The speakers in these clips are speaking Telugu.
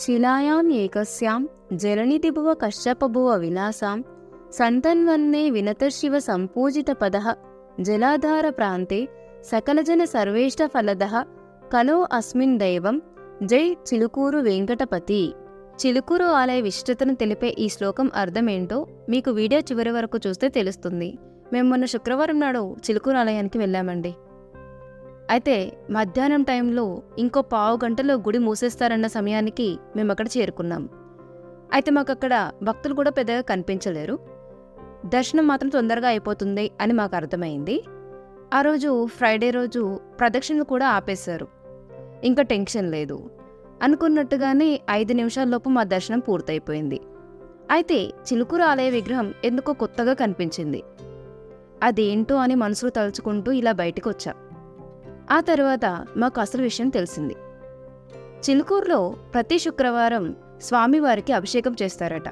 శిలాయాం ఏకస్యాం జలనిధిభువ కశ్యపభువ విలాసాం సంతన్వన్నే వినతశివ సంపూజిత పద జలాధార ప్రాంతే సకలజన సర్వేష్ట ఫలద కలో అస్మిన్ దైవం జై చిలుకూరు వెంకటపతి. చిలుకూరు ఆలయ విశిష్టతను తెలిపే ఈ శ్లోకం అర్థమేంటో మీకు వీడియో చివరి వరకు చూస్తే తెలుస్తుంది. మేము మొన్న శుక్రవారం నాడు చిలుకూరు ఆలయానికి వెళ్ళామండి. అయితే మధ్యాహ్నం టైంలో ఇంకో పావు గంటలో గుడి మూసేస్తారన్న సమయానికి మేము అక్కడ చేరుకున్నాం. అయితే మాకు అక్కడ భక్తులు కూడా పెద్దగా కనిపించలేరు. దర్శనం మాత్రం తొందరగా అయిపోతుంది అని మాకు అర్థమైంది. ఆ రోజు ఫ్రైడే రోజు ప్రదక్షిణలు కూడా ఆపేశారు. ఇంకా టెన్షన్ లేదు. అనుకున్నట్టుగానే ఐదు నిమిషాల్లోపు మా దర్శనం పూర్తయిపోయింది. అయితే చిలుకూరు ఆలయ విగ్రహం ఎందుకో కొత్తగా కనిపించింది. అదేంటో అని మనసులో తలుచుకుంటూ ఇలా బయటకు వచ్చా ఆ తర్వాత మాకు అసలు విషయం తెలిసింది. చిలుకూరులో ప్రతి శుక్రవారం స్వామివారికి అభిషేకం చేస్తారట.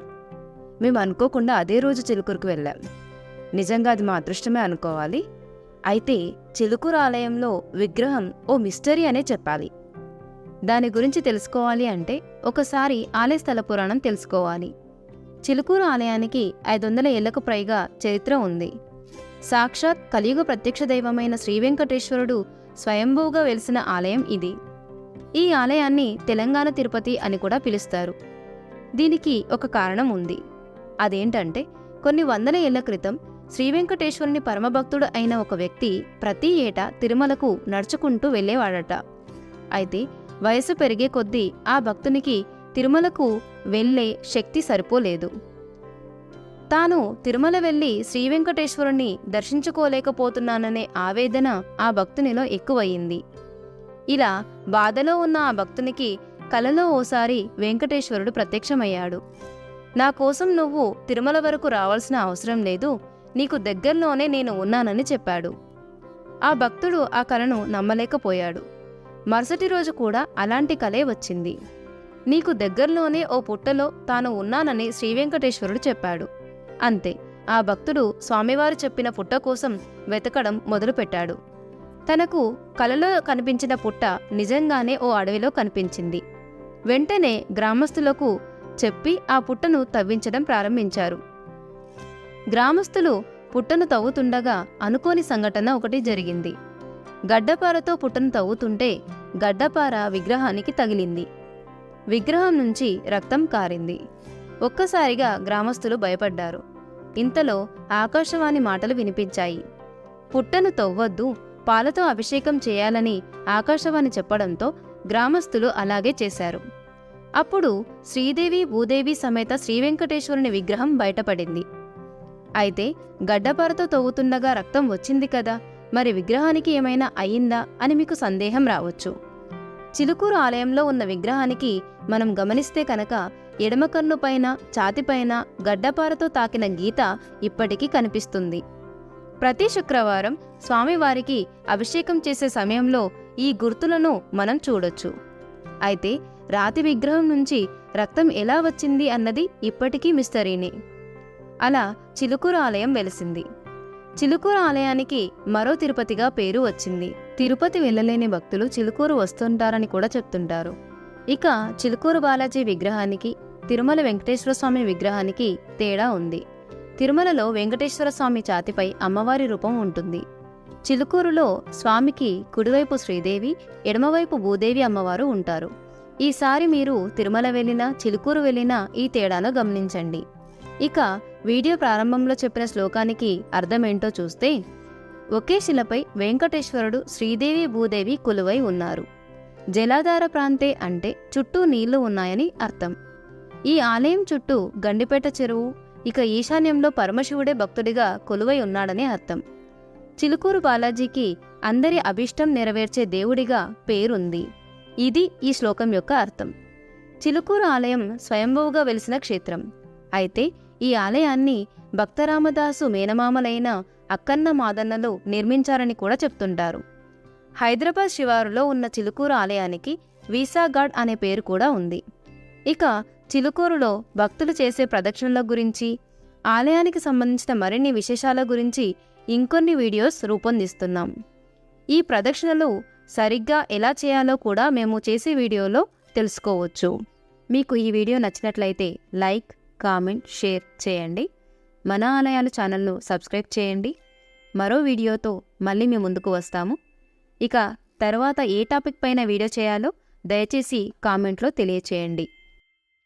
మేము అనుకోకుండా అదే రోజు చిలుకూరుకు వెళ్ళాం. నిజంగా అది మా అదృష్టమే అనుకోవాలి. అయితే చిలుకూరు ఆలయంలో విగ్రహం ఓ మిస్టరీ అనే చెప్పాలి. దాని గురించి తెలుసుకోవాలి అంటే ఒకసారి ఆలయ స్థల పురాణం తెలుసుకోవాలి. చిలుకూరు ఆలయానికి ఐదు వందల ఏళ్ళకు పైగా చరిత్ర ఉంది. సాక్షాత్ కలియుగ ప్రత్యక్ష దైవమైన శ్రీ వెంకటేశ్వరుడు స్వయంభూగా వెలిసిన ఆలయం ఇది. ఈ ఆలయాన్ని తెలంగాణ తిరుపతి అని కూడా పిలుస్తారు. దీనికి ఒక కారణం ఉంది. అదేంటంటే కొన్ని వందల ఏళ్ళ క్రితం శ్రీ వెంకటేశ్వరుని పరమభక్తుడు అయిన ఒక వ్యక్తి ప్రతి ఏటా తిరుమలకు నడుచుకుంటూ వెళ్ళేవాడట. అయితే వయసు పెరిగే కొద్దీ ఆ భక్తునికి తిరుమలకు వెళ్ళే శక్తి సరిపోలేదు. తాను తిరుమల వెళ్ళి శ్రీవెంకటేశ్వరుణ్ణి దర్శించుకోలేకపోతున్నాననే ఆవేదన ఆ భక్తునిలో ఎక్కువయింది ఇలా బాధలో ఉన్న ఆ భక్తునికి కలలో ఓసారి వెంకటేశ్వరుడు ప్రత్యక్షమయ్యాడు. నా కోసం నువ్వు తిరుమల వరకు రావాల్సిన అవసరం లేదు నీకు దగ్గరలోనే నేను ఉన్నానని చెప్పాడు. ఆ భక్తుడు ఆ కలను నమ్మలేకపోయాడు. మరుసటి రోజు కూడా అలాంటి కలే వచ్చింది. నీకు దగ్గరలోనే ఓ పుట్టలో తాను ఉన్నానని శ్రీవెంకటేశ్వరుడు చెప్పాడు. అంతే. ఆ భక్తుడు స్వామివారు చెప్పిన పుట్ట కోసం వెతకడం మొదలుపెట్టాడు. తనకు కలలో కనిపించిన పుట్ట నిజంగానే ఓ అడవిలో కనిపించింది. వెంటనే గ్రామస్తులకు చెప్పి ఆ పుట్టను తవ్వించడం ప్రారంభించారు. గ్రామస్తులు పుట్టను తవ్వుతుండగా అనుకోని సంఘటన ఒకటి జరిగింది. గడ్డపారతో పుట్టను తవ్వుతుంటే గడ్డపార విగ్రహానికి తగిలింది. విగ్రహం నుంచి రక్తం కారింది. ఒక్కసారిగా గ్రామస్తులు భయపడ్డారు. ఇంతలో ఆకాశవాణి మాటలు వినిపించాయి. పుట్టను తవ్వొద్దు పాలతో అభిషేకం చేయాలని ఆకాశవాణి చెప్పడంతో గ్రామస్తులు అలాగే చేశారు. అప్పుడు శ్రీదేవి భూదేవి సమేత శ్రీవెంకటేశ్వరుని విగ్రహం బయటపడింది. అయితే గడ్డపారతో తవ్వుతుండగా రక్తం వచ్చింది కదా మరి విగ్రహానికి ఏమైనా అయిందా అని మీకు సందేహం రావచ్చు. చిలుకూరు ఆలయంలో ఉన్న విగ్రహానికి మనం గమనిస్తే కనుక ఎడమ కన్ను పైన ఛాతిపైన గడ్డపారతో తాకిన గీత ఇప్పటికీ కనిపిస్తుంది. ప్రతి శుక్రవారం స్వామివారికి అభిషేకం చేసే సమయంలో ఈ గుర్తులను మనం చూడొచ్చు. అయితే రాతి విగ్రహం నుంచి రక్తం ఎలా వచ్చింది అన్నది ఇప్పటికీ మిస్టరీనే. అలా చిలుకూరు ఆలయం వెలిసింది. చిలుకూరు ఆలయానికి మరో తిరుపతిగా పేరు వచ్చింది. తిరుపతి వెళ్ళలేని భక్తులు చిలుకూరు వస్తుంటారని కూడా చెప్తుంటారు. ఇక చిలుకూరు బాలాజీ విగ్రహానికి తిరుమల వెంకటేశ్వర స్వామి విగ్రహానికి తేడా ఉంది. తిరుమలలో వెంకటేశ్వర స్వామి ఛాతిపై అమ్మవారి రూపం ఉంటుంది. చిలుకూరులో స్వామికి కుడివైపు శ్రీదేవి ఎడమవైపు భూదేవి అమ్మవారు ఉంటారు. ఈసారి మీరు తిరుమల వెళ్ళినా చిలుకూరు వెళ్ళినా ఈ తేడాను గమనించండి. ఇక వీడియో ప్రారంభంలో చెప్పిన శ్లోకానికి అర్థమేంటో చూస్తే ఒకే శిలపై వెంకటేశ్వరుడు శ్రీదేవి భూదేవి కొలువై ఉన్నారు. జలాధార ప్రాంతే అంటే చుట్టూ నీళ్ళు ఉన్నాయని అర్థం. ఈ ఆలయం చుట్టూ గండిపేట చెరువు ఇక ఈశాన్యంలో పరమశివుడే భక్తుడిగా కొలువై ఉన్నాడని అర్థం. చిలుకూరు బాలాజీకి అందరి అభిష్టం నెరవేర్చే దేవుడిగా పేరుంది. ఇది ఈ శ్లోకం యొక్క అర్థం. చిలుకూరు ఆలయం స్వయంభువుగా వెలిసిన క్షేత్రం. అయితే ఈ ఆలయాన్ని భక్తరామదాసు మేనమామలైన అక్కన్న మాదన్నలు నిర్మించారని కూడా చెప్తుంటారు. హైదరాబాద్ శివారులో ఉన్న చిలుకూరు ఆలయానికి వీసాగాడ్ అనే పేరు కూడా ఉంది. ఇక చిలుకూరులో భక్తులు చేసే ప్రదక్షిణల గురించి ఆలయానికి సంబంధించిన మరిన్ని విశేషాల గురించి ఇంకొన్ని వీడియోస్ రూపొందిస్తున్నాం. ఈ ప్రదక్షిణలు సరిగ్గా ఎలా చేయాలో కూడా మేము చేసే వీడియోలో తెలుసుకోవచ్చు. మీకు ఈ వీడియో నచ్చినట్లయితే లైక్ కామెంట్ షేర్ చేయండి. మన ఆలయాలు ఛానల్ను సబ్స్క్రైబ్ చేయండి. మరో వీడియోతో మళ్ళీ మేము ముందుకు వస్తాము. ఇక తర్వాత ఏ టాపిక్ పైన వీడియో చేయాలో దయచేసి కామెంట్లో తెలియచేయండి.